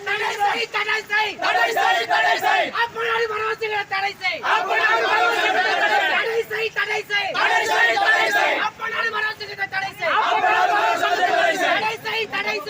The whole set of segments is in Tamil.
தடை செய் தடை செய் தடை செய். அப்பனாடி மரணத்துக்கு தடை செய். அப்பனாடி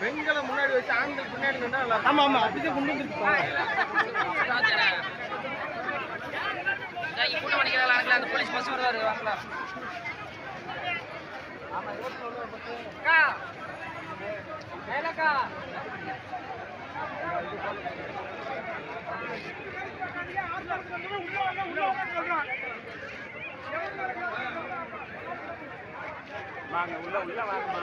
பெண்களை முன்னாடி வச்சு ஆண்கள் பின்னாடி நின்னா ஆமா ஆமா அப்படியே கொண்டு வந்துருக்கோம் அந்த போலீஸ் பஸ் வருவாரு வாங்களா ஆமா இருபத்தி ஒன்று பஸ்ஸுக்கா மேலக்கா. வாங்க உள்ள உள்ள வாங்கம்மா.